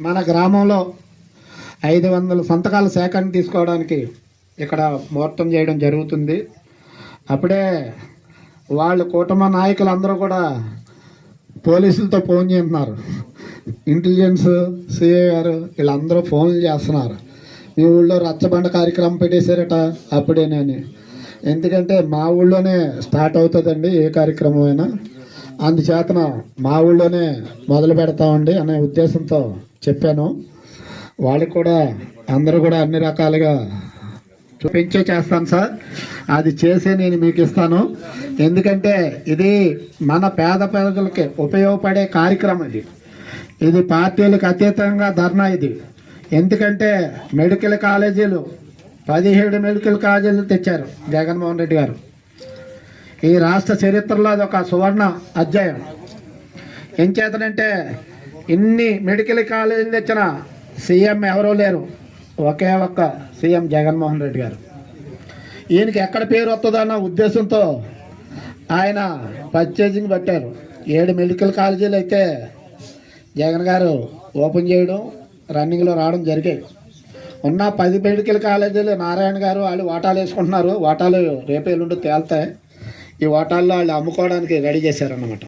మన గ్రామంలో ఐదు వందల సంతకాల సేకరణ తీసుకోవడానికి ఇక్కడ ముహూర్తం చేయడం జరుగుతుంది. అప్పుడే వాళ్ళు కుటుంబ నాయకులందరూ కూడా పోలీసులతో ఫోన్ చేస్తున్నారు. ఇంటెలిజెన్స్ సిఏ గారు వీళ్ళందరూ ఫోన్లు చేస్తున్నారు. మీ ఊళ్ళో రచ్చబండ కార్యక్రమం పెట్టేశారట అప్పుడేనని. ఎందుకంటే మా ఊళ్ళోనే స్టార్ట్ అవుతుందండి ఏ కార్యక్రమం అయినా అందుచేతన మా ఊళ్ళోనే మొదలు పెడతామండి అనే ఉద్దేశంతో చెప్పాను. వాళ్ళకి కూడా అందరూ కూడా అన్ని రకాలుగా చూపించే చేస్తాను సార్. అది చేసి నేను మీకు ఇస్తాను. ఎందుకంటే ఇది మన పేద ప్రజలకి ఉపయోగపడే కార్యక్రమం ఇది. ఇది పార్టీలకు అతీతంగా ధర్నా ఇది. ఎందుకంటే మెడికల్ కాలేజీలు పదిహేడు మెడికల్ కాలేజీలు తెచ్చారు జగన్మోహన్ రెడ్డి గారు. ఈ రాష్ట్ర చరిత్రలో అది ఒక సువర్ణ అధ్యాయం. ఏం చేతనంటే ఇన్ని మెడికల్ కాలేజీలు తెచ్చిన సీఎం ఎవరూ లేరు. ఒకే ఒక్క సీఎం జగన్మోహన్ రెడ్డి గారు. ఈయనకి ఎక్కడ పేరు వస్తుందన్న ఉద్దేశంతో ఆయన పర్చేజింగ్ పెట్టారు. ఏడు మెడికల్ కాలేజీలు అయితే జగన్ గారు ఓపెన్ చేయడం రన్నింగ్లో రావడం జరిగాయి. ఉన్న పది మెడికల్ కాలేజీలు నారాయణ గారు వాళ్ళు వాటాలు వేసుకుంటున్నారు. వాటాలు రేపేళ్ళుండి తేలుతాయి. ఈ వాటాల్లో వాళ్ళు అమ్ముకోవడానికి రెడీ చేశారన్నమాట.